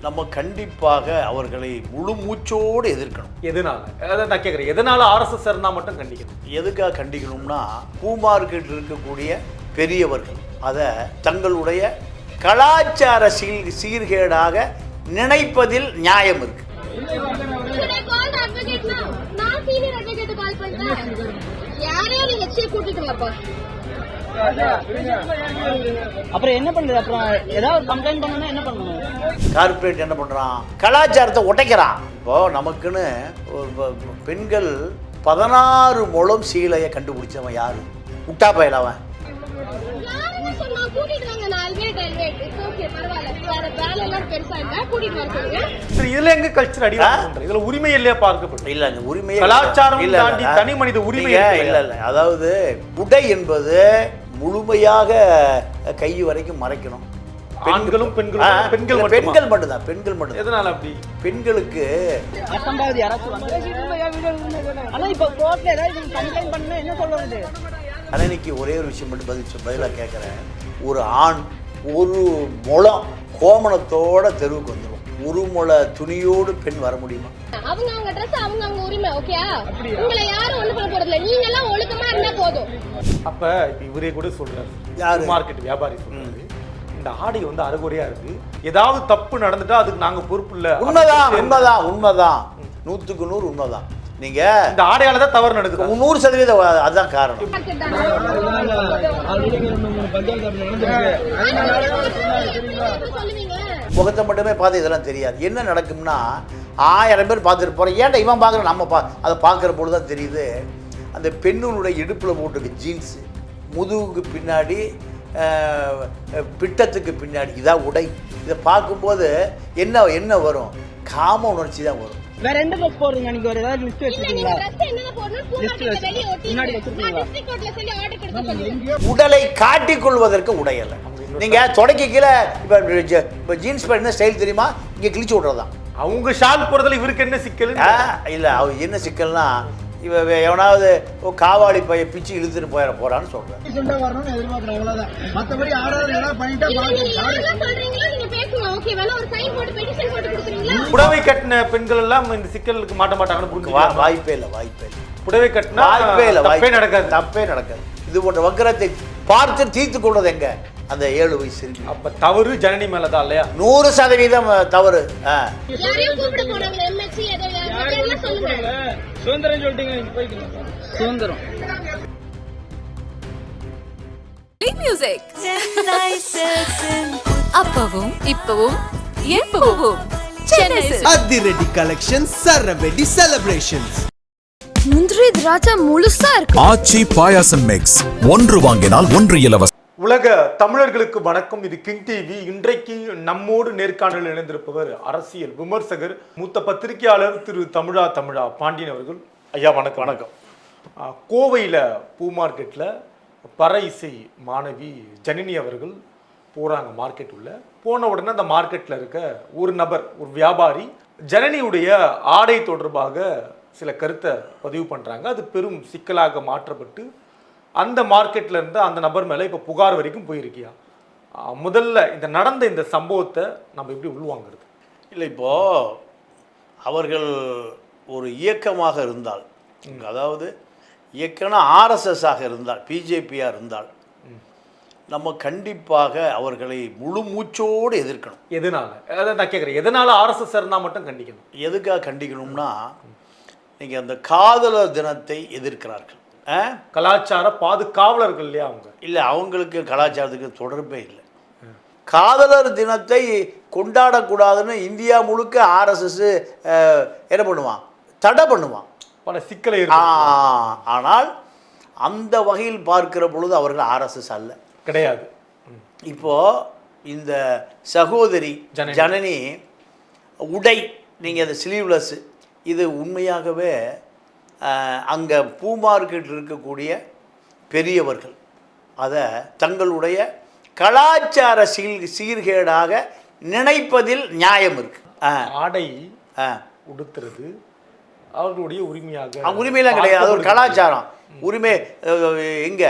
நம்ம கண்டிப்பாக அவர்களை முழு மூச்சோடு எதிர்க்கணும். எதனால? அதான் நான் கேட்குறேன் எதனால ஆர்எஸ்எஸ் இருந்தால் மட்டும் கண்டிக்கணும்? எதுக்காக கண்டிக்கணும்னா பூ இருக்கக்கூடிய பெரியவர்கள் அதை தங்களுடைய கலாச்சார சீர் சீர்கேடாக நினைப்பதில் நியாயம் இருக்கு. Should I call the advocate now? நான் senior advocate கால் பண்றேன். யாரையோ நீங்க கூட்டிட்டு வாப்பா. அப்புறம் என்ன பண்றது அப்புறம் ஏதாவது கம்ப்ளைண்ட் பண்ணணும்னா என்ன பண்ணணும்? கார்ப்பரேட் என்ன பண்றான்? கலாச்சாரத்தை உடைக்கிறான். இப்போ நமக்குன்னு பெண்கள் பதினாறு முழம் சீலையை கண்டுபிடிச்சவன் யாரு? முட்டா பயல் அவன். இதுல எங்க கல்ச்சர் அடி? இதுல உரிமை இல்லையா பார்க்கப்படும் இல்ல உரிமையே கலாச்சாரம். தாண்டி தனி மனித உரிமை இல்ல இல்ல. அதாவது உடை என்பது முழுமையாக கை வரைக்கும் மறைக்கணும். ஆண்களும் பெண்களும் பெண்கள் மட்டுமா? பெண்கள் மட்டும்தான் பெண்கள் மட்டும்தான். எதனால அப்படி? பெண்களுக்கு அசம்பாவது யாராச்சும் வந்து ஆனா இப்ப கோர்ட்ல ஏதாவது கம்ப்ளைண்ட் பண்ணா என்ன சொல்றது? அன்னைக்கு ஒரே ஒரு விஷயம் மட்டும் பதில் சொல் பதிலாக கேட்குறேன் ஒரு ஆண் ஒரு முளம் கோமணத்தோட தெருவுக்கு வந்துடும் ஒரு முளை துணியோடு பெண் வர முடியுமா அவங்க அவங்க ட்ரெஸ் அவங்க அவங்க உரிமை ஓகேயா உங்களை யாரும் ஒண்ணு பண்ண போறது இல்ல நீங்க எல்லாம் ஒழுக்கமா இருந்தா போதும் அப்ப இப்ப இவரே கூட சொல்றாரு யாரு? மார்க்கெட் வியாபாரி சொல்றாரு இந்த ஆடை வந்து அறகுறையா இருக்கு ஏதாவது தப்பு நடந்துட்டா அதுக்கு நாங்க பொறுப்பு இல்ல உண்மைதான் உண்மைதான் உண்மைதான் நூற்றுக்கு நூறு உண்மைதான் நீங்க இந்த ஆடையால தான் தவறு நடக்குது நூறு சதவீதம் அதுதான் காரணம் சொல்லுவீங்க முகத்தை மட்டுமே பார்த்து இதெல்லாம் தெரியாது. என்ன நடக்கும்னா ஆயிரம் பேர் பார்த்துட்டு போகிறோம் ஏன்டா இவன் பார்க்குற நம்ம பா அதை பார்க்குற பொழுது தான் தெரியுது அந்த பெண்ணுடைய இடுப்பில் போட்டிருக்க ஜீன்ஸு முதுகுக்கு பின்னாடி பிட்டத்துக்கு பின்னாடி. இதான் உடை. இதை பார்க்கும்போது என்ன என்ன வரும்? காம உணர்ச்சி தான் வரும். வேற எந்த ட்ரெஸ் போடுறீங்க? நீங்க ஒரு ஏதாவது லிஸ்ட் இல்ல நீங்க வச்சிருக்கீங்களா? ட்ரெஸ் என்னென்ன போடணும் பூ நீங்கள் தொடக்கி கீழே இப்போ இப்போ ஜீன்ஸ் பேண்ட் என்ன ஸ்டைல் தெரியுமா? இங்கே கிழிச்சு விட்றதான் அவங்க ஷால் போறதுல இவருக்கு என்ன சிக்கல் இல்ல அவ என்ன சிக்கல்னா இவ எவனாவது ஓ, காவாடி பைய பிச்சு இழுத்துட்டு போயிட போறான்னு சொல்றேன் புடவை கட்டின பெண்கள் எல்லாம் இந்த சிக்கலுக்கு மாட்ட மாட்டாங்கன்னு வாய்ப்பே இல்லை வாய்ப்பே இல்லை. புடவை கட்டினா வாய்ப்பே இல்லை வாய்ப்பே நடக்காது. தப்பே நடக்காது. இது போன்ற வக்கரத்தை பார்த்து தீர்த்து கொள்வது எங்க? அந்த ஏழு வயசு சிறுமி. அப்ப தவறு ஜனனி மேலதான் இல்லையா? நூறு சதவீதம் தவறு. சுதந்திரம் சொல்லிட்டீங்க சுதந்திரம். அப்பவும் இப்பவும் எப்பவும். அதிரடி கலெக்ஷன் சரவெடி செலிப்ரேஷன்ஸ் முந்திரி திராட்சை முழுசா இருக்கு. ஆச்சி பாயாசம் மிக்ஸ் ஒன்று வாங்கினால் ஒன்று இலவசம். உலக தமிழர்களுக்கு வணக்கம். இது கிங் டிவி இன்றைக்கு நம்மோடு நேர்காணலில் இணைந்திருப்பவர் அரசியல் விமர்சகர் மூத்த பத்திரிகையாளர் திரு தமிழா தமிழா பாண்டியன் அவர்கள். ஐயா வணக்கம். வணக்கம். கோவையில் பூ மார்க்கெட்டில் பற இசை மாணவி ஜனனி அவர்கள் போகிறாங்க மார்க்கெட் உள்ள. போன உடனே அந்த மார்க்கெட்டில் இருக்க ஒரு நபர் ஒரு வியாபாரி ஜனனியுடைய ஆடை தொடர்பாக சில கருத்தை பதிவு பண்ணுறாங்க அது பெரும் சிக்கலாக மாற்றப்பட்டு அந்த மார்க்கெட்ல இருந்து அந்த நபர் மேலே இப்போ புகார் வரைக்கும் போயிருக்கியா? முதல்ல இந்த நடந்த இந்த சம்பவத்தை நம்ம எப்படி உள்வாங்கிறது? இல்லை இப்போ அவர்கள் ஒரு இயக்கமாக இருந்தால் அதாவது இயக்கம்னா ஆர்எஸ்எஸ் ஆக இருந்தால் பிஜேபியாக இருந்தால் நம்ம கண்டிப்பாக அவர்களை முழு மூச்சோடு எதிர்க்கணும். எதனால? அதான் நான் கேட்குறேன் எதனால ஆர்எஸ்எஸ் இருந்தால் மட்டும் கண்டிக்கணும்? எதுக்காக கண்டிக்கணும்னா நீங்கள் அந்த காதலர் தினத்தை எதிர்க்கிறார்கள். கலாச்சார பாதுகாவலர்கள் இல்லையா அவங்க? இல்லை அவங்களுக்கு கலாச்சாரத்துக்கு தொடர்பே இல்லை. காதலர் தினத்தை கொண்டாடக்கூடாதுன்னு இந்தியா முழுக்க ஆர்எஸ்எஸ் என்ன பண்ணுவான்? தடை பண்ணுவான். பல சிக்கலை ஆனால் அந்த வகையில் பார்க்கிற பொழுது அவர்கள் ஆர்எஸ்எஸ் அல்ல. கிடையாது. இப்போ இந்த சகோதரி ஜனனி. உடை நீங்கள் அந்த ஸ்லீவ்லெஸ் இது உண்மையாகவே அங்கே பூ மார்க்கெட்டில் இருக்கக்கூடிய பெரியவர்கள். அதை தங்களுடைய கலாச்சார சீர் சீர்கேடாக நினைப்பதில் நியாயம் இருக்கு. ஆடை. உடுத்துறது அவர்களுடைய உரிமையாக உரிமையெல்லாம் கிடையாது. அது ஒரு. கலாச்சாரம். உரிமை எங்க?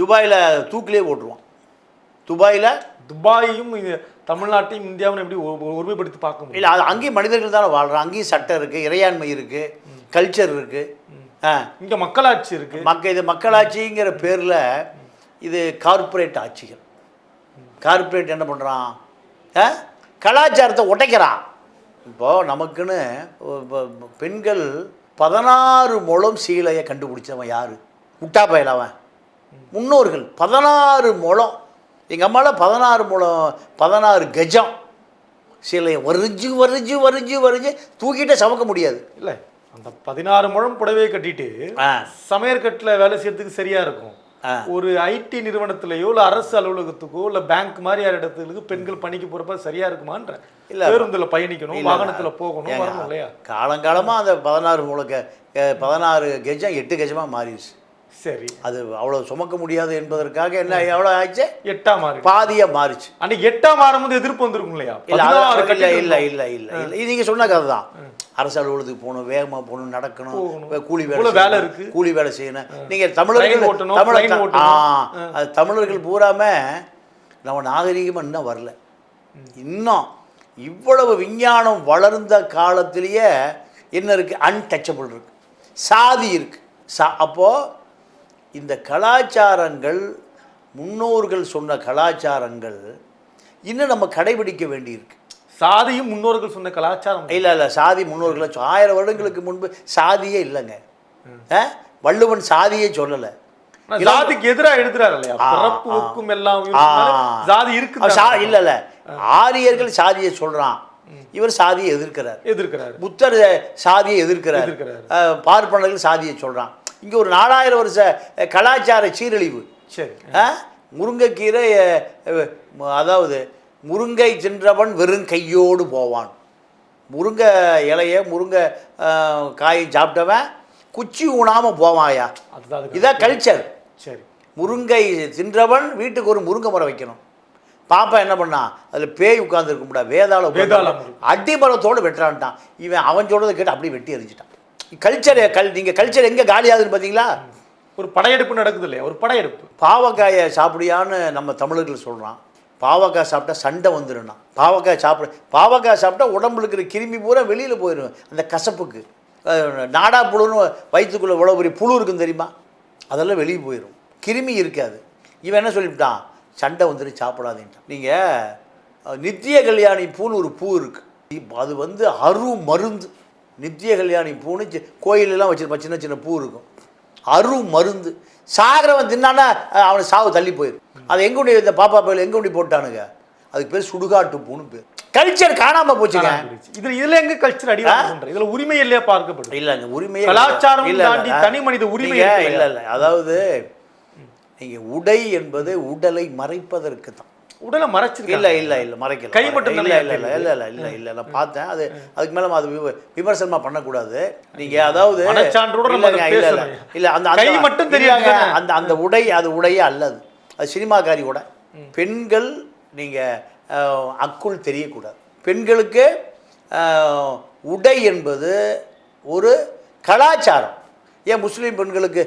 துபாயில் தூக்கிலே போட்டுருவான் துபாயில் துபாயையும் இது தமிழ்நாட்டையும் இந்தியாவும் எப்படி ஒருமைப்படுத்தி பார்க்க முடியும்? இல்லை அது அங்கேயும் மனிதர்கள் தானே வாழ்கிறோம் அங்கேயும் சட்டம் இருக்குது இறையாண்மை இருக்குது கல்ச்சர் இருக்குது ஆ. இங்க மக்களாட்சி இருக்கு. மக்க இது மக்களாட்சிங்கிற பேரில் இது கார்ப்பரேட் ஆட்சிகள். கார்ப்பரேட் என்ன பண்ணுறான் ஆ? கலாச்சாரத்தை உடைக்கிறான் இப்போது நமக்குன்னு பெண்கள் பதினாறு முழம் சீலையை கண்டுபிடிச்சவன் யார்? முட்டா பயல் அவன் முன்னோர்கள் பதினாறு முழம். எங்கள் அம்மாவில் பதினாறு முழம் பதினாறு கஜம் சீலையை வரிஞ்சு வரிஞ்சு வரிஞ்சு வரிஞ்சு தூக்கிட்டே சமக்க முடியாது. இல்ல. அந்த பதினாறு முழம் புடவையை கட்டிட்டு சமையற்கட்டில் வேலை செய்யறதுக்கு சரியா இருக்கும். ஒரு ஐடி நிறுவனத்திலேயோ இல்ல அரசு அலுவலகத்துக்கோ இல்ல பேங்க் மாதிரியான இடத்துக்கு பெண்கள் பணிக்கு போறப்ப சரியா இருக்குமான்ற இல்ல. பேருந்துல பயணிக்கணும் வாகனத்துல போகணும் வரணும் இல்லையா? காலங்காலமாக அந்த பதினாறு முழக்க பதினாறு கஜம் எட்டு கஜமாக மாறிடுச்சு. சரி. அது அவ்வளோ சுமக்க முடியாது என்பதற்காக என்ன எவ்வளோ ஆச்சு எட்டாம் மாறு பாதியாக மாறிச்சு. அன்னைக்கு எட்டாம் மாறும்போது எதிர்ப்பு வந்திருக்கும் இல்லையா? இல்லை இல்லை இல்லை. இல்லை இல்லை நீங்கள் சொன்ன கதை தான். அரசு அலுவலகத்துக்கு போகணும் வேகமாக போகணும் நடக்கணும் கூலி வேலை வேலை இருக்கு. கூலி வேலை செய்யணும். நீங்கள் Train தமிழர்கள் ஓட்டணும், தமிழ plane ஆ. ஓட்டணும். அது தமிழர்கள் பூராம நம்ம நாகரீகமாக இன்னும் வரல. இன்னும் இவ்வளவு விஞ்ஞானம் வளர்ந்த காலத்திலேயே என்ன இருக்குது அன்டச்சபிள் இருக்கு. சாதி இருக்கு. சா அப்போது இந்த கலாச்சாரங்கள் முன்னோர்கள் சொன்ன கலாச்சாரங்கள் இன்னும் நம்ம கடைபிடிக்க வேண்டியிருக்கு. சாதியும் முன்னோர்கள் சொன்ன கலாச்சாரம். இல்லை இல்லை சாதி முன்னோர்களை ஆயிரம் வருடங்களுக்கு முன்பு சாதியே இல்லைங்க? வள்ளுவன் சாதியே சொல்லலை. ஆனா ஜாதிக்கு எதிரா எழுதுறாரு இல்லையா? எல்லாம் ஜாதி இருக்கு இல்லை இல்லை. ஆரியர்கள் சாதியை சொல்கிறான் இவர் சாதியை எதிர்க்கிறார். எதிர்க்கிறாரு. புத்தர் சாதியை எதிர்க்கிறார். பார்ப்பனர்கள் சாதியை சொல்கிறான் இங்கே ஒரு நாலாயிரம் வருஷ கலாச்சார சீரழிவு. சரி? முருங்கைக்கீரை அதாவது முருங்கை தின்றவன் வெறும் கையோடு போவான். முருங்கை இலைய முருங்கை காயை சாப்பிட்டவன் குச்சி ஊனாமல் போவாயா? இதான் கல்ச்சர். சரி. முருங்கை தின்றவன் வீட்டுக்கு ஒரு முருங்கை மரம் வைக்கணும். பாப்பா என்ன பண்ணான் அதில் பேய் உட்கார்ந்துருக்க முடியாது வேதாள வேதாளம் இருக்கு. அடிமரத்தோடு வெட்டுறான்ட்டான். இவன் அவன் சொல்றதை கேட்டு அப்படியே வெட்டி எறிஞ்சிட்டான். கல்ச்சர் கல் நீங்கள் கல்ச்சர் எங்கே காலியாகுதுன்னு பார்த்தீங்களா? ஒரு படையெடுப்பு நடக்குது இல்லையா? ஒரு படையெடுப்பு. பாவக்காயை சாப்பிடியான்னு நம்ம தமிழர்கள் சொல்கிறான் பாவக்காய் சாப்பிட்டா சண்டை வந்துடும்னா பாவக்காய் சாப்பிட பாவக்காய் சாப்பிட்டா உடம்புல இருக்கிற கிருமி பூரா வெளியில் போயிடும் அந்த கசப்புக்கு. நாடா புழுன்னு வயிற்றுக்குள்ளே இவ்வளோ பெரிய புழு இருக்கும் தெரியுமா? அதெல்லாம் வெளியே போயிடும் கிருமி இருக்காது. இவன் என்ன சொல்லிவிட்டான்? சண்டை வந்துட்டு சாப்பிடாதேன்ட்டான். நீங்கள் நித்திய கல்யாணி பூன்னு ஒரு பூ இருக்குது அது வந்து அரு மருந்து நித்திய கல்யாணி பூன்னு கோயிலெல்லாம் வச்சிருப்பான் சின்ன சின்ன பூ இருக்கும். அரு மருந்து. சாகிறவன் தின்னானா அஹ், அவனுக்கு சாவு தள்ளி போயிடும் அது எங்க கொண்டு இந்த பாப்பா பயில எங்க கொண்டு போட்டானுங்க? அதுக்கு பேர் சுடுகாட்டு பூன்னு பேர். கல்ச்சர் காணாம போச்சுங்க. இதுல இதுல எங்க கல்ச்சர் அடிவாங்க இதுல உரிமை இல்லையா பார்க்கப்படுது? இல்லைங்க உரிமையே கலாச்சாரம் இல்ல, இல்ல. தாண்டி தனி மனித உரிமை இல்ல இல்ல. அதாவது நீங்க உடை என்பது உடலை மறைப்பதற்கு தான். உடலை மறைச்சிருக்காங்க. இல்ல இல்ல இல்ல மறைக்கல. கை மட்டும் இல்ல இல்ல இல்ல. இல்ல இல்ல இல்ல இல்ல நான் பார்த்தேன். அது அதுக்கு மேல அது விம- விமர்சனமா பண்ணக்கூடாது. நீங்க அதாவது இல்ல இல்ல. இல்ல அந்த கை மட்டும் தானே? அந்த அந்த உடை அது உடையே அல்லது. அது சினிமாக்காரி உடை பெண்கள் நீங்க அஹ், அக்குள் தெரியக்கூடாது. பெண்களுக்கு உடை என்பது ஒரு கலாச்சாரம். ஏன் முஸ்லீம் பெண்களுக்கு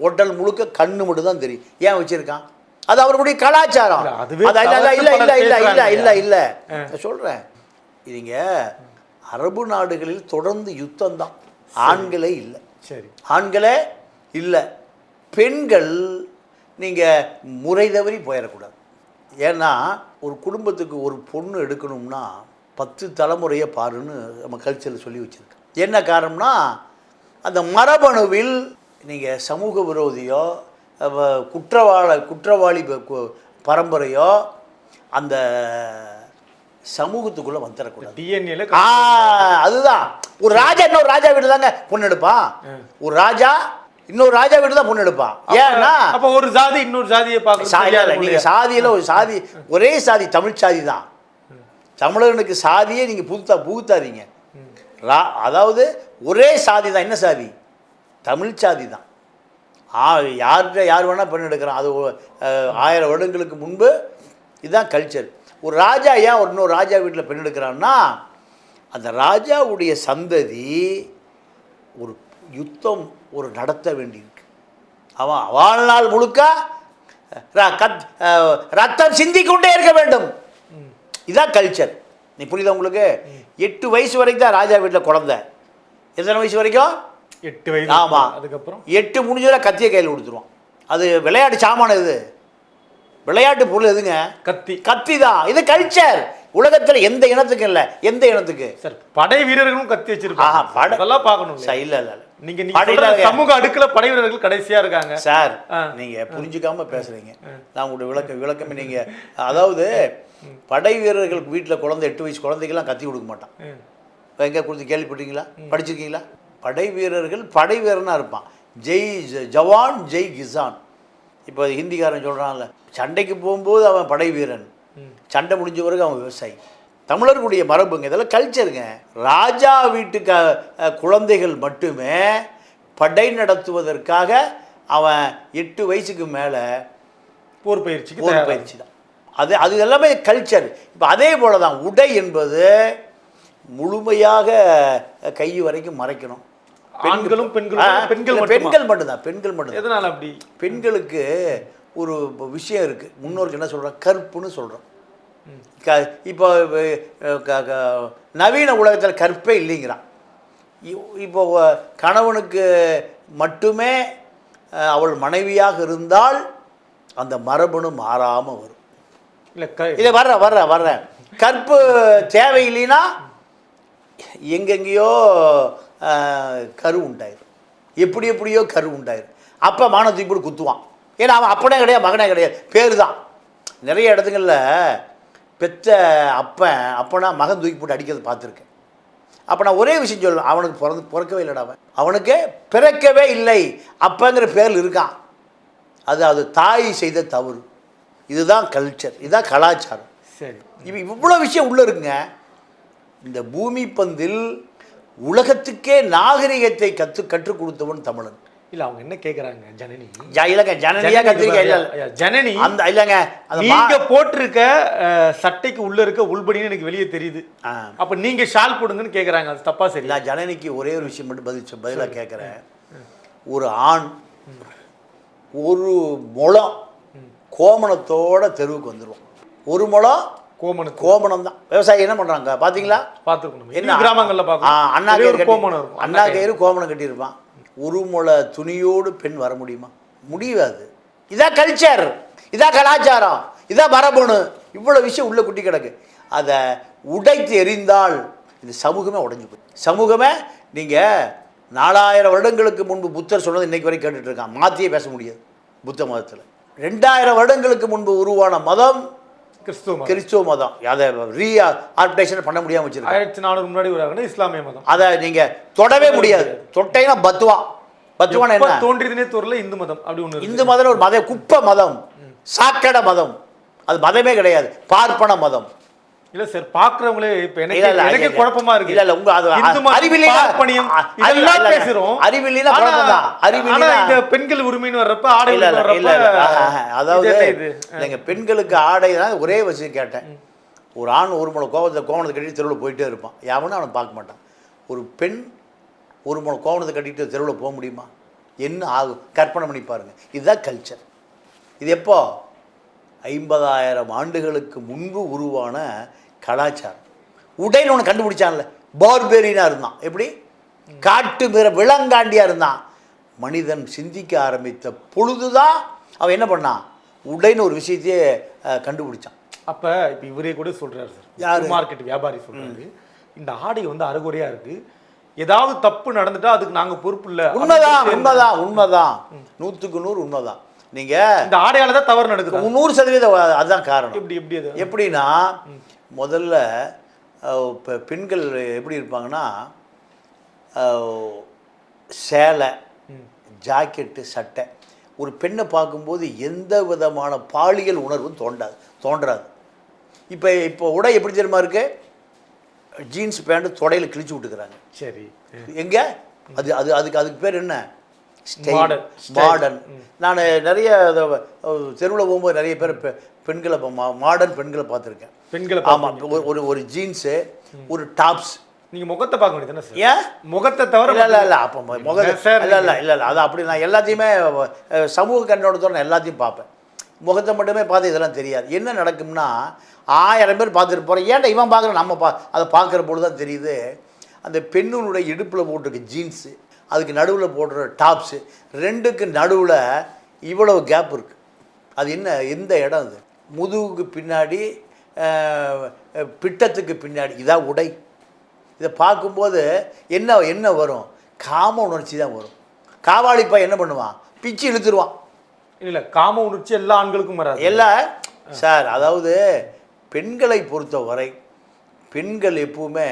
உடல் முழுக்க கண்ணு மட்டும் தான் தெரியும். ஏன் வச்சிருக்கான்? அது அவர்களுடைய கலாச்சாரம். இல்ல, இல்ல இல்ல இல்ல இல்ல இல்ல இல்ல சொல்றேன். இதுங்க அரபு நாடுகளில் தொடர்ந்து யுத்தம் தான் ஆண்களே இல்லை. சரி. ஆண்களே இல்லை. பெண்கள் நீங்கள் முறை தவறி போயிடக்கூடாது. ஏன்னா ஒரு குடும்பத்துக்கு ஒரு பொண்ணு எடுக்கணும்னா பத்து தலைமுறையை பாருன்னு நம்ம கல்ச்சரில் சொல்லி வச்சுருக்கோம் என்ன காரணம்னா அந்த மரபணுவில் நீங்கள் சமூக விரோதியோ குற்றவாள குற்றவாளி பரம்பரையோ அந்த சமூகத்துக்குள்ளே வந்துடக்கூடாது. டிஎன்ஏல ஆ அதுதான். ஒரு ராஜா இன்னொரு ராஜா வீடு தாங்க பொண்ணு எடுப்பான் ஒரு ராஜா இன்னொரு ராஜா வீடு தான் பொண்ணு எடுப்பான் ஏன்னா அப்ப ஒரு ஜாதி இன்னொரு ஜாதியை பார்க்க சா- இல்ல, இல்ல, நீங்க சாதியில ஒரு சாதி ஒரே சாதி தமிழ் சாதி தான். தமிழனுக்கு சாதியே நீங்க புகுத்தா புகுத்தாதீங்க. ரா அதாவது ஒரே சாதி தான். என்ன சாதி? தமிழ் சாதி தான். ஆ யார்கிட்ட யார் வேணால் பெண் எடுக்கிறான் அது ஆயிரம் வருடங்களுக்கு முன்பு இதுதான் கல்ச்சர் ஒரு ராஜா ஏன் ஒரு இன்னொரு ராஜா வீட்டில் பெண் எடுக்கிறான்னா அந்த ராஜாவுடைய சந்ததி ஒரு யுத்தம் ஒரு நடத்த வேண்டியிருக்கு. அவன் வாழ்நாள் முழுக்க ரத்தம் சிந்திக் கொண்டே இருக்க வேண்டும். இதான் கல்ச்சர் நீ புரியுதா உங்களுக்கு? எட்டு வயசு வரைக்கும் தான் ராஜா வீட்டில் குழந்தை. எத்தனை வயசு வரைக்கும்? எட்டு வயது ஆமாம் அதுக்கப்புறம்? எட்டு முடிஞ்சதில் கத்தியை கையில் கொடுத்துருவான் அது விளையாட்டு சாமான இது விளையாட்டு பொருள் எதுங்க? கத்தி. கத்தி தான் இது கல்ச்சர். உலகத்தில் எந்த இனத்துக்கு இல்லை. எந்த இனத்துக்கு? சார் படை வீரர்களும் கத்தி ஆஹா, வச்சிருப்பாங்க படை- அதெல்லாம் பார்க்கணும் சார் இல்லை இல்லை நீங்க சமூக அடுக்குல படை வீரர்கள் கடைசியா இருக்காங்க. சார். நீங்க புரிஞ்சுக்காம பேசுறீங்க. நான் உங்களுடைய விளக்கம் விளக்கமே நீங்க அதாவது படை வீரர்கள் வீட்டில் குழந்தை எட்டு வயசு குழந்தைக்கெல்லாம் கத்தி கொடுக்க மாட்டான். எங்கே கொடுத்து கேள்விப்பட்டீங்களா படிச்சிருக்கீங்களா? படை வீரர்கள் படை வீரனா இருப்பான். ஜெய் ஜ- ஜவான் ஜெய் கிசான். இப்போ ஹிந்திக்காரன் சொல்கிறான்ல சண்டைக்கு போகும்போது அவன் படை வீரன். சண்டை முடிஞ்ச பிறகு அவன் விவசாயி. தமிழர்களுடைய மரபுங்க இதெல்லாம் கல்ச்சருங்க ராஜா வீட்டு க அஹ் குழந்தைகள் மட்டுமே படை நடத்துவதற்காக அவன் எட்டு வயசுக்கு மேலே போர் பயிற்சிக்கு போர் பயிற்சி தான். அது அது எல்லாமே கல்ச்சர் இப்போ அதே போல தான் உடை என்பது முழுமையாக கை வரைக்கும் மறைக்கணும். ஆண்களும் பெண்களும் பெண்கள் மட்டுமா? பெண்கள் மட்டும்தான் பெண்கள் மட்டும்தான். எதனால அப்படி? பெண்களுக்கு ஒரு விஷயம் இருக்குது முன்னோருக்கு என்ன சொல்கிறோம் கற்புன்னு சொல்கிறோம் க இப்போ நவீன உலகத்தில் கற்பே இல்லைங்கிறான். இப்போ கணவனுக்கு மட்டுமே அவள் மனைவியாக இருந்தால் அந்த மரபணு மாறாமல் வரும். இல்ல இதை வர்ற வர்ற வர்ற. கற்பு தேவையில்லைன்னா எங்கெங்கேயோ கரு உண்டாயிரும். எப்படி எப்படியோ கரு உண்டாயிரும். அப்போ மானம் தூக்கி போட்டு குத்துவான். ஏன்னா அவன் அப்பனே கிடையாது மகனே கிடையாது. பேர் தான் நிறைய இடத்துங்களில் பெத்த அப்பன் அப்பனா மகன் தூக்கி போட்டு அடிக்கிறது பார்த்துருக்கேன். அப்போ நான் ஒரே விஷயம் சொல்லுவேன். அவனுக்கு பிறந்து பிறக்கவே இல்லைடா அவன். அவனுக்கு பிறக்கவே இல்லை. அப்பங்கிற பேரில் இருக்கான். அது அது தாய் செய்த தவறு. இதுதான் கல்ச்சர் இதுதான் கலாச்சாரம். சரி. இவ இவ்வளோ விஷயம் உள்ளே இருக்குங்க. இந்த பூமி பந்தில் உலகத்துக்கே நாகரிகத்தை கற்று கற்றுக் கொடுத்தவன் தமிழன். இல்ல அவங்க என்ன கேக்குறாங்க? ஜனனி. இல்லைங்க ஜனனியா கத்திரிக்கா? இல்லை ஐயா, ஜனனி அந்த இல்லைங்க நீங்க போட்டிருக்க சட்டைக்கு உள்ள இருக்க உள்படின்னு எனக்கு வெளியே தெரியுது. அப்ப நீங்க ஷால் போடுங்கன்னு கேக்குறாங்க. அது தப்பா சரி. நான் ஜனனிக்கு ஒரே ஒரு விஷயம் மட்டும் பதில் பதிலாக கேட்குறேன் ஒரு ஆண் ஒரு முழம் கோமணத்தோட தெருவுக்கு வந்துடுவோம் ஒரு முழம் கோமனுக்கு கோமணம் தான் விவசாயி என்ன பண்ணுறாங்க பார்த்தீங்களா பாத்துக்கணும் என்ன? கிராமங்கள்ல ஆ, பாக்கணும் அண்ணா கயிறு கோமணம் இருக்கும். அண்ணா கயிறு. கோமணம் கட்டியிருப்பான். ஒரு முளை துணியோடு பெண் வர முடியுமா? முடியாது. இதான் கல்ச்சர் இதான் கலாச்சாரம். இதான் மரபணு. இவ்வளோ விஷயம் உள்ள குட்டி கிடக்கு. அதை உடைத்து எறிந்தால் இந்த சமூகமே உடைஞ்சு போய் சமூகமே நீங்கள் நாலாயிரம் வருடங்களுக்கு முன்பு புத்தர் சொன்னது இன்னைக்கு வரைக்கும் கேட்டுட்டு இருக்கான். மாற்றியே பேச முடியாது புத்த மதத்தில். ரெண்டாயிரம் வருடங்களுக்கு முன்பு உருவான மதம் கிறிஸ்துவ மதம். கிறிஸ்துவ மதம். அதை ரீ ஆல்டேஷன் பண்ண முடியாமல் வச்சிருக்காங்க. ஆயிரத்தி நானூறு முன்னாடி வராங்கன்னா இஸ்லாமிய மதம். அதை நீங்க தொடவே முடியாது. தொட்டைனா பத்துவான் பத்துவான் என்ன? தோன்றியதுனே தெரியல இந்து மதம் அப்படி இருக்கு. இந்து மதம் ஒரு மத குப்பை மதம். சாக்கடை மதம். அது மதமே கிடையாது. பார்ப்பன மதம். இல்ல சார் பாக்குறவங்களே இப்ப எனக்கு எனக்கு. குழப்பமா இருக்கு. இல்ல, இல்ல, உங்க அது இந்து மதம், அறிவில்லைனா- பார்ப்பனியம் அ- அறிவு- இதெல்லாம். பேசுறோம். அறிவில்லைனா ஆனா- குழப்பம் தான். ஆனா இந்த பெண்கள் உரிமைன்னு வர்றப்ப ஆடை இல்ல அதாவது இல்லைங்க பெண்களுக்கு ஆடை தான் ஒரே விஷயம் கேட்டேன். ஒரு ஆண் ஒரு முளை கோவத்தை கோவணத்தை கட்டிட்டு தெருவில் போயிட்டே இருப்பான். எவனும் அவனை பார்க்க மாட்டான். ஒரு பெண் ஒரு முளை கோவணத்தை கட்டிட்டு தெருவில் போக முடியுமா? என்ன ஆகும் கற்பனை பண்ணி பாருங்க. இதுதான் கல்ச்சர் இது எப்போ? ஐம்பதாயிரம் ஆண்டுகளுக்கு முன்பு உருவான கலாச்சாரம். உடைன்னு ஒன்று கண்டுபிடிச்சான்ல பார்பெரினா இருந்தான். எப்படி? காட்டு மிர விலங்காண்டியா இருந்தான். மனிதன் சிந்திக்க ஆரம்பித்த பொழுதுதான் அவன் என்ன பண்ணான்? உடைன்னு ஒரு விஷயத்தையே கண்டுபிடிச்சான். அப்ப இப்ப இவரே கூட சொல்றாரு யாரு? சார் மார்க்கெட் வியாபாரி சொல்றாரு. இந்த ஆடை வந்து அறகுறையா இருக்கு. ஏதாவது தப்பு நடந்துட்டா அதுக்கு நாங்க பொறுப்பு இல்ல. உண்மைதான் உண்மைதான் உண்மைதான். நூற்றுக்கு நூறு உண்மைதான். நீங்கள் இந்த ஆடையால தான் தவறு நடக்குது? நூறு சதவீதம் அதுதான் காரணம். எப்படி எப்படி எப்படின்னா முதல்ல இப்போ பெண்கள் எப்படி இருப்பாங்கன்னா சேலை ஜாக்கெட்டு சட்டை. ஒரு பெண்ணை பார்க்கும்போது எந்த விதமான பாலியல் உணர்வும் தோண்டாது தோன்றாது. இப்போ இப்போ உடை எப்படி தெரியுமா இருக்கு? ஜீன்ஸ் பேண்ட் தொடையில் கிழிச்சு விட்டுக்கிறாங்க. சரி. எங்க? அது அது அதுக்கு அதுக்கு பேர் என்ன. மாடர்ன் நான் நிறைய தெருவில் போகும்போது நிறைய பேர் பெண்களை மாடர்ன் பெண்களை பார்த்துருக்கேன். பெண்களை ஆமாம் ஒரு ஒரு ஜீன்ஸு ஒரு டாப்ஸ் நீங்க முகத்தை பார்க்க வேண்டியது சார் ஏன்? முகத்தை தவிர இல்லை இல்லை இல்லை அப்போ முக என்ன சார் இல்லை இல்லை இல்லை இல்லை அது அப்படி நான் எல்லாத்தையுமே சமூக கண்ணோட்டத்தோட நான் எல்லாத்தையும் பார்ப்பேன். முகத்தை மட்டுமே பார்த்து இதெல்லாம் தெரியாது. என்ன நடக்கும்னா ஆயிரம் பேர் பார்த்துட்டு போகிறோம் ஏன்டா இவன் பார்க்குற நம்ம பா அதை பார்க்குற பொழுது தான் தெரியுது. அந்த பெண்ணுடைய இடுப்பில் போட்டிருக்க ஜீன்ஸு அதுக்கு நடுவில் போடுற டாப்ஸு ரெண்டுக்கு நடுவில் இவ்வளவு கேப் இருக்குது அது என்ன எந்த இடம் அது? முதுகுக்கு பின்னாடி பிட்டத்துக்கு பின்னாடி இதான் உடை. இதை பார்க்கும்போது என்ன என்ன வரும்? காம உணர்ச்சி தான் வரும். காவாளிப்பா என்ன பண்ணுவான்? பிச்சு இழுத்துருவான். இல்ல காம உணர்ச்சி எல்லா ஆண்களுக்கும் வராது. எல்லாம் சார் அதாவது பெண்களை பொறுத்தவரை பெண்கள் எப்பவுமே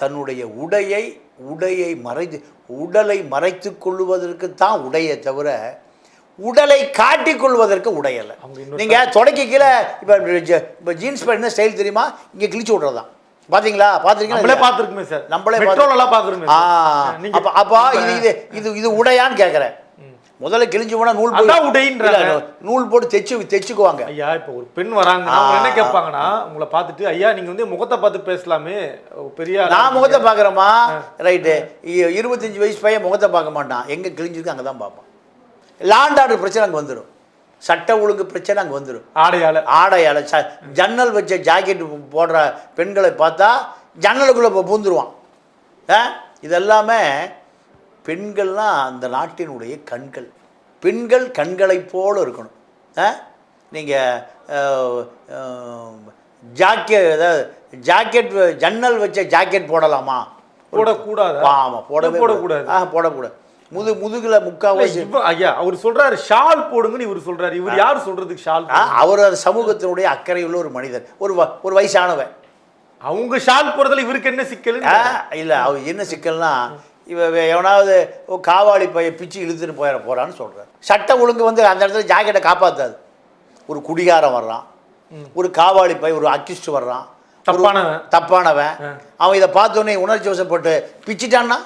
தன்னுடைய உடையை உடையை மறைத்து உடலை மறைத்து கொள்வதற்கு தான் உடையை தவிர உடலை காட்டிக் கொள்வதற்கு உடை அல்ல. அவங்க இன்னொரு நீங்க தொடக்கி கீழே இப்போ இப்போ ஜீன்ஸ் பேண்ட் என்ன ஸ்டைல் தெரியுமா? இங்கே கிழிச்சு விட்றதான் பாத்தீங்களா? நம்மளே பார்த்துருக்கீங்களா பார்த்துருக்குமே சார். நம்மளே மெட்ரோல எல்லாம் பார்த்துருமே ஆ அப்ப அப்போ இது இது இது இது உடையான்னு கேட்குறேன் முதல்ல கிழிஞ்சு போனா நூல் போட்டு- நூல் போட்டு தைச்சு தைச்சுக்குவாங்க. ஐயா இப்போ ஒரு பெண் வராங்கன்னா அவங்க என்ன கேட்பாங்கன்னா உங்களை பார்த்துட்டு ஐயா நீங்க வந்து முகத்தை பார்த்து பேசலாமே பெரிய நான் முகத்தை. பார்க்குறேம்மா. ரைட்டு இருபத்தஞ்சி வயசு பையன் முகத்தை பார்க்க மாட்டான். எங்கே கிழிஞ்சிருக்கு அங்கே தான் பார்ப்பான். லாண்ட் ஆர்டர் பிரச்சனை அங்கே வந்துடும் சட்ட ஒழுங்கு பிரச்சனை அங்கே வந்துடும் ஆடையால. ஆடையால். ச ஜன்னல் வச்ச ஜாக்கெட் போடுற பெண்களை பார்த்தா ஜன்னலுக்குள்ளே இப்போ பூந்துருவான். ஆ? இதெல்லாமே பெண்கள்லாம் அந்த நாட்டினுடைய கண்கள். பெண்கள் கண்களைப் போல இருக்கணும். ஆ? நீங்கள் ஜாக்கெட் அதாவது ஜாக்கெட் ஜன்னல் வச்ச ஜாக்கெட் போடலாமா? போடக்கூடாதா? ஆமாம் ஏன் போடக்கூடாது? ஆ போடக்கூடாது. முது முதுகில் முக்கால்வாசி இவ- ஐயா அவர் சொல்றாரு ஷால் போடுங்கன்னு இவர் சொல்றாரு. இவர் யார் சொல்றதுக்கு ஷால் அவர் அந்த சமூகத்தினுடைய அக்கறையுள்ள ஒரு மனிதர். ஒரு ஒரு வயசானவன் அவங்க ஷால் போடுறதுல இவருக்கு என்ன சிக்கல் இல்ல அவர் என்ன சிக்கல்னா இவ வே- எவனாவது காவாளி பைய பிச்சு இழுத்துட்டு போயிட போறான்னு சொல்றாரு. சட்ட ஒழுங்கு வந்து அந்த இடத்துல ஜாக்கெட்டை காப்பாத்தாது. ஒரு குடிகாரன் வர்றான். ஒரு காவாளி பை ஒரு அக்கிஸ்ட் வர்றான். தப்பானவன். தப்பானவன். அவன் இதை பார்த்தோன்னே உணர்ச்சி வசப்பட்டு பிச்சிட்டான்னா?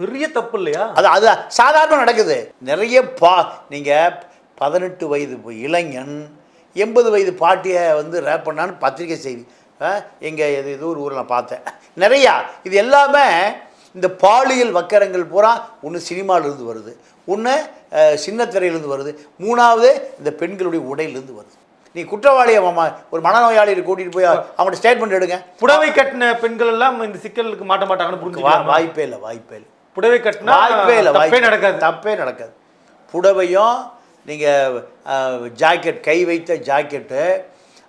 பெரிய தப்பு இல்லையா? அது அது சாதாரண நடக்குது. நிறைய பா நீங்கள் பதினெட்டு வயது இளைஞன் எண்பது வயது பாட்டியை வந்து ரேப் பண்ணான்னு பத்திரிக்கை செய்தி எங்கே இது இது ஒரு ஊரில் நான் பார்த்தேன். நிறையா இது எல்லாமே இந்த பாலியல் வக்கரங்கள் பூரா ஒன்று சினிமாவிலேருந்து வருது. ஒன்று சின்ன திரையிலேருந்து வருது. மூணாவது இந்த பெண்களுடைய உடையிலேருந்து வருது. நீ குற்றவாளியை மாமா ஒரு மனநோயாளியை கூட்டிகிட்டு போய் அவங்கள்ட்ட ஸ்டேட்மெண்ட் எடுங்க. புடவை கட்டின பெண்கள் எல்லாம் இந்த சிக்கலுக்கு மாட்ட மாட்டாங்கன்னு புரிஞ்சுக்கலாம்? வாய்ப்பே இல்லை வாய்ப்பே இல்லை. புடவை கட்டினா வாய்ப்பே இல்லை தப்பே வாய்ப்பே நடக்காது. தப்பே நடக்காது. புடவையும் நீங்கள் ஜாக்கெட் கை வைத்த ஜாக்கெட்டு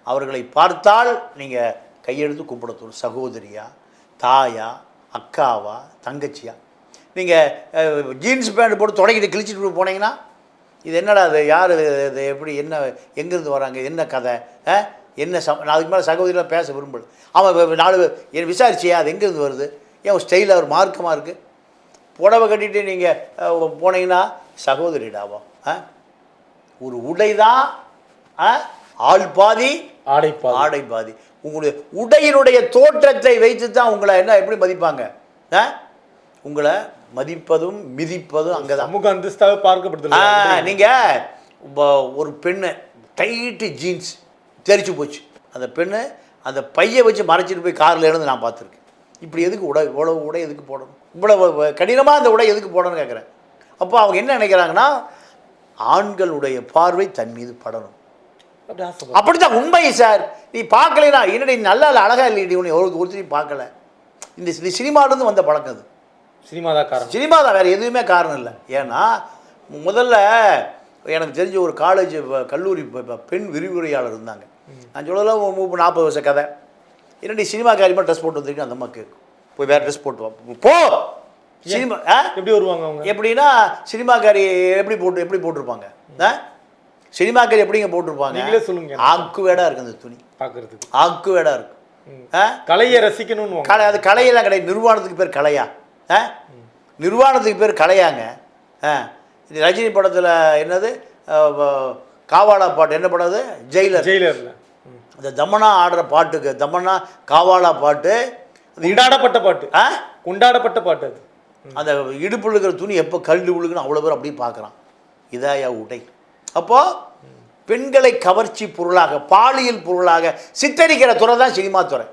அவர்களை பார்த்தால் நீங்கள் கையெடுத்து கும்பிடத்தோம் சகோதரியா தாயா அக்காவா தங்கச்சியா? நீங்கள் ஜீன்ஸ் பேண்ட் போட்டு தொடக்கிட்டு கிழிச்சிட்டு போனீங்கன்னா இது என்னடா அது யார் இது எப்படி என்ன எங்கேருந்து வராங்க என்ன கதை? என்ன சம் நான் அதுக்கு மேலே சகோதரியில் பேச விரும்பல. அவன் நாலு என் விசாரிச்சியா அது எங்கேருந்து வருது? ஏன் ஸ்டைலில் ஒரு மார்க்கமாக இருக்குது புடவை கட்டிட்டு நீங்கள் போனீங்கன்னா சகோதரிடாவா ஆ ஒரு உடை தான் ஆள் பாதி ஆடை பாதி. ஆடை பாதி. உங்களுடைய உடையினுடைய தோற்றத்தை வைத்து தான் உங்களை என்ன எப்படி மதிப்பாங்க? ஆ உங்களை மதிப்பதும் மிதிப்பதும் அங்கே தான் சமூக அந்தஸ்தாக பார்க்கப்படுது நீங்கள் ஒரு பெண்ணு டைட்டு ஜீன்ஸ் தெரிச்சு போச்சு. அந்த பெண்ணு அந்த பையை வச்சு மறைச்சிட்டு போய் காரில் இருந்து நான் பார்த்துருக்கேன். இப்படி எதுக்கு உடை இவ்வளோ உடை எதுக்கு போடணும்? இவ்வளோ கடினமாக அந்த உடை எதுக்கு போடணும்னு கேட்குறேன். அப்போ அவங்க என்ன நினைக்கிறாங்கன்னா ஆண்களுடைய பார்வை தன் மீது படணும். அப்படித்தான் உண்மை சார். நீ பார்க்கலைனா என்னடி நல்லா இல்லை அழகா இல்லைடி உன்னை ஒரு ஒருத்தரையும் பார்க்கல. இந்த சினிமாலேருந்து வந்த பழக்கம் அது. சினிமா தான் காரணம். சினிமா தான் வேறு எதுவுமே காரணம் இல்லை. ஏன்னா முதல்ல எனக்கு தெரிஞ்ச ஒரு காலேஜ் கல்லூரி பெண் விரிவுரையாளர் இருந்தாங்க. நான் சொல்லலாம் நாற்பது வருஷ கதை. என்னடி சினிமாக்காரிமா ட்ரெஸ் போட்டு வந்திருக்கேன் அந்த அம்மா கேட்கும் போய் வேறு ட்ரெஸ் போட்டு வா. போ! சினிமா ஆ? எப்படி வருவாங்க அவங்க? எப்படின்னா சினிமாக்காரி எப்படி போட்டு எப்படி போட்டிருப்பாங்க? ஆ? சினிமாக்காரி எப்படிங்க போட்டிருப்பாங்க? நீங்களே சொல்லுங்க. ஆக்குவேடாக இருக்கு அந்த துணி. பார்க்கறதுக்கு ஆக்குவேடாக இருக்கு. கலையை ரசிக்கணும்னு கலை அது கலையெல்லாம் கிடையாது. நிர்வாணத்துக்கு பேர் கலையா? ஆ? நிர்வாணத்துக்கு பேர் கலையாங்க. ரஜினி படத்தில் என்னது? காவாலா பாட்டு. என்ன படம் அது? ஜெயிலர். ஜெயிலர்ல. அந்த தமனா ஆடுற பாட்டுக்கு தமனா காவாலா பாட்டு கொண்டாடப்பட்ட பாட்டு. ஆ? கொண்டாடப்பட்ட பாட்டு அது. அந்த இடுப்பில் இருக்கிற துணி எப்போ கல் விழுகுன்னு அவ்வளோ பேர் அப்படியே பார்க்குறான். இதாயா உடை. அப்போது பெண்களை கவர்ச்சி பொருளாக பாலியல் பொருளாக சித்தரிக்கிற துறை தான் சினிமா துறை.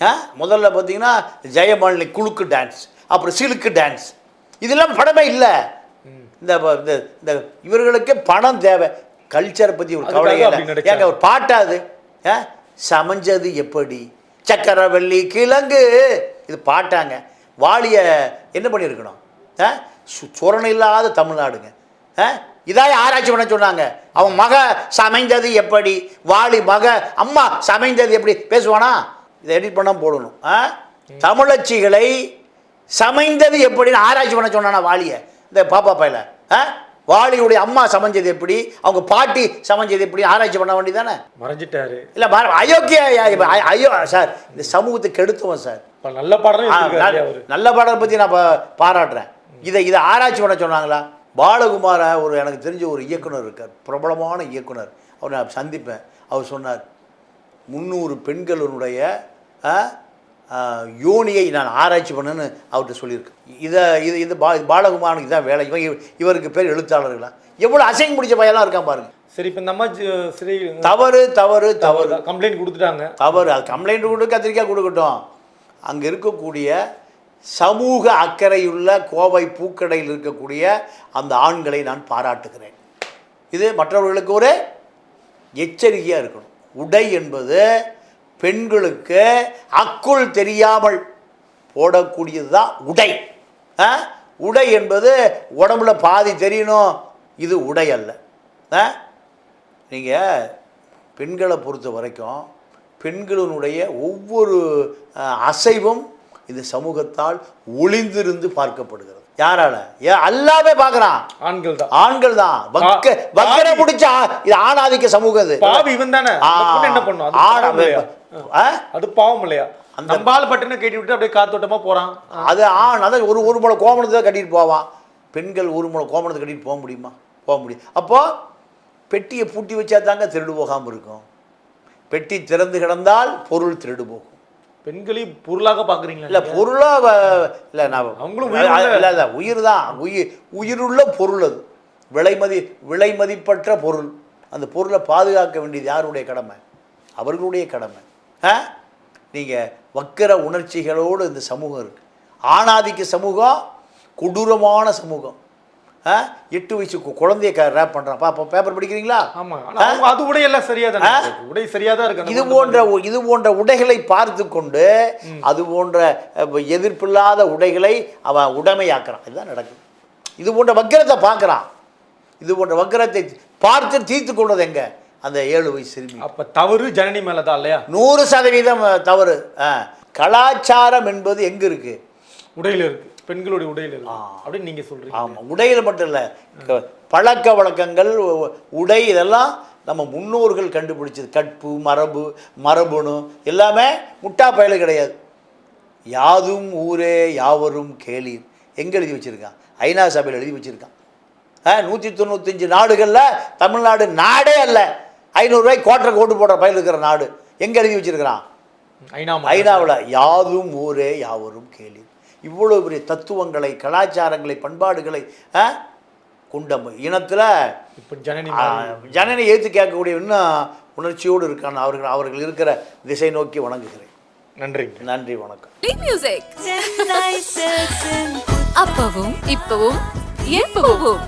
ஆ? முதல்ல பார்த்தீங்கன்னா ஜெயமாலினி குலுக்கு டான்ஸ் அப்புறம் சிலுக்கு டான்ஸ் இதெல்லாம் படமே இல்லை. இந்த இந்த இவர்களுக்கு பணம் தேவை. கல்ச்சரை பற்றி ஒரு கவலை. ஏங்க ஒரு பாட்டாது? சமைஞ்சது எப்படி? சக்கரவள்ளி கிழங்கு. இது பாட்டாங்க. வாளிய என்ன பண்ணியிருக்கணும்? ஆ? சுரணை இல்லாத தமிழ்நாடுங்க. ஆ? இதான் ஆராய்ச்சி பண்ண சொன்னாங்க. அவன் மக சமைந்தது எப்படி? வாளி மக அம்மா சமைந்தது எப்படி? பேசுவானா? இதை எடிட் பண்ண போடணும். ஆ? தமிழச்சிகளை சமைந்தது எப்படின்னு ஆராய்ச்சி பண்ண சொன்னானா வாலியை? இந்த பாப்பா பையில. ஆ? வாலியுடைய அம்மா சமைஞ்சது எப்படி? அவங்க பாட்டி சமைஞ்சது எப்படி? ஆராய்ச்சி பண்ண வேண்டியதானே மறைஞ்சிட்டாரு. இல்லை அயோக்கிய ஐயோ சார் இந்த சமூகத்தை கெடுத்தவன் சார். நல்ல பாடம் நல்ல- பாடம் பற்றி நான் பாராட்டுறேன். இதை இதை ஆராய்ச்சி பண்ண சொன்னாங்களா? பாலகுமார ஒரு எனக்கு தெரிஞ்ச ஒரு இயக்குனர் இருக்கார். பிரபலமான இயக்குனர். அவர் நான் சந்திப்பேன். அவர் சொன்னார் முந்நூறு பெண்களுடைய யோனியை நான் ஆராய்ச்சி பண்ணேன்னு அவர்கிட்ட சொல்லியிருக்கேன் இதை இது இது பா பாலகுமாரனுக்கு இதான் வேலை. இவன் இவ- இவருக்கு பேர் எழுத்தாளர்களா? எவ்வளோ அசைங்க பிடிச்ச பையெல்லாம் இருக்கான் பாருங்க. சரி இப்ப ஜ- சரி தவறு தவறு தவறு. கம்ப்ளைண்ட் கொடுத்துட்டாங்க. தவறு. அது கம்ப்ளைண்ட் கொடு கத்திரிக்காய் கொடுக்கட்டும். அங்கே இருக்கக்கூடிய சமூக அக்கறையுள்ள கோவை பூக்கடையில் இருக்கக்கூடிய அந்த ஆண்களை நான் பாராட்டுகிறேன். இது மற்றவர்களுக்கு ஒரு எச்சரிக்கையாக இருக்கணும். உடை என்பது பெண்களுக்கு அக்குள் தெரியாமல் போடக்கூடியது தான் உடை? உடை என்பது உடம்புல பாதி தெரியணும். இது உடை அல்ல? நீங்கள் பெண்களை பொறுத்த வரைக்கும் பெண்களினுடைய ஒவ்வொரு அசைவும் இந்த சமூகத்தால் ஒளிந்திருந்து பார்க்கப்படுகிறது. யாரால? ஏ அல்லாவே பார்க்குறான். ஆண்கள் தான். ஆண்கள் தான். வக்கரை. பிடிச்ச இது ஆணாதிக்க சமூகம் இது பாவி இவன் தானே. என்ன பண்ணும்? அது பாவம் இல்லையா? ஆ? அந்த- பால் பட்டுன்னு கேட்டி விட்டு அப்படியே காத்தோட்டமா போறான். அது ஆண் அதான் ஒரு ஒரு முளை கோமணத்தை தான் கட்டிட்டு போவான். பெண்கள் ஒரு முளை கோமணத்தை கட்டிட்டு போக முடியுமா? போக முடியும். அப்போ பெட்டியை பூட்டி வச்சா தாங்க திருடு போகாமல் இருக்கும். பெட்டி திறந்து கிடந்தால் பொருள் திருடு போகும். பெண்களையும் பொருளாக பாக்குறீங்களா இல்லை? பொருளாக இல்லை நான் அவங்களும் இல்லை இல்லை உயிர் தான். உயிர் உயிருள்ள பொருள் அது. விலை மதி விலை மதிப்பற்ற பொருள். அந்த பொருளை பாதுகாக்க வேண்டியது யாருடைய கடமை? அவர்களுடைய கடமை. ஆ நீங்கள் வக்கர உணர்ச்சிகளோடு இந்த சமூகம் இருக்குது ஆணாதிக்க சமூகம் கொடூரமான சமூகம். எட்டு வயசு குழந்தைய ரேப் பண்ணுறான் பாப்பா பேப்பர் படிக்கிறீங்களா? ஆமா ஆனா அவங்க அது உடையெல்லாம் சரியா தானே. உடை சரியா தான் இருக்கு. இது போன்ற இது போன்ற உடைகளை பார்த்து கொண்டு அது போன்ற எதிர்ப்பில்லாத உடைகளை அவன் உடைமையாக்குறான். இதுதான் நடக்குது. இது போன்ற வக்கிரத்தை பார்க்குறான். இது போன்ற வக்கிரத்தை பார்த்து தீர்த்து கொண்டது எங்க? அந்த ஏழு வயசு சிறுமி. அப்ப தவறு ஜனனி மேலதான் இல்லையா? நூறு சதவீதம் தவறு. ஆ. கலாச்சாரம் என்பது எங்க இருக்கு? உடையில இருக்கு. பெண்களுடைய உடையில அப்படின்னு நீங்க சொல்றீங்க. ஆமாம் உடையில் மட்டும் இல்லை. பழக்க வழக்கங்கள் உடை இதெல்லாம் நம்ம முன்னோர்கள் கண்டுபிடிச்சது. கற்பு மரபு மரபணு எல்லாமே முட்டா பயலு கிடையாது. யாதும் ஊரே யாவரும் கேளீர். எங்கே எழுதி வச்சுருக்கான்? ஐநா சபையில் எழுதி வச்சுருக்கான். ஆ நூற்றி தொண்ணூத்தஞ்சு நாடுகளில் தமிழ்நாடு நாடே அல்ல. ஐநூறுரூவாய்க்கு கோட்டரை ஓட்டு போடுற பயில் இருக்கிற நாடு. எங்கே எழுதி வச்சுருக்கிறான்? ஐநா ஐநாவில். யாதும் ஊரே யாவரும் கேளீர் இவ்வளோ பெரிய தத்துவங்களை கலாச்சாரங்களை பண்பாடுகளை ஆ, கொண்ட இனத்தில் இப்ப ஜனனி ஜனனை ஏற்று கேட்கக்கூடிய இன்னும் உணர்ச்சியோடு இருக்கான. அவர்கள் அவர்கள் இருக்கிற திசை நோக்கி வணங்குகிறேன். நன்றிங்க நன்றி வணக்கம். Play music. அப்பவும் இப்பவும் எப்பவும்.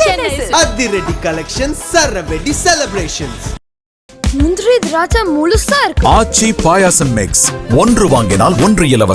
அதிரடி கலெக்ஷன் சரவெடி செலிப்ரேஷன்ஸ் முந்திரி திராட்சை முழுசா இருக்கு. ஆச்சி பாயாசம் மிக்ஸ் ஒன்று வாங்கினால் ஒன்று இலவசம்.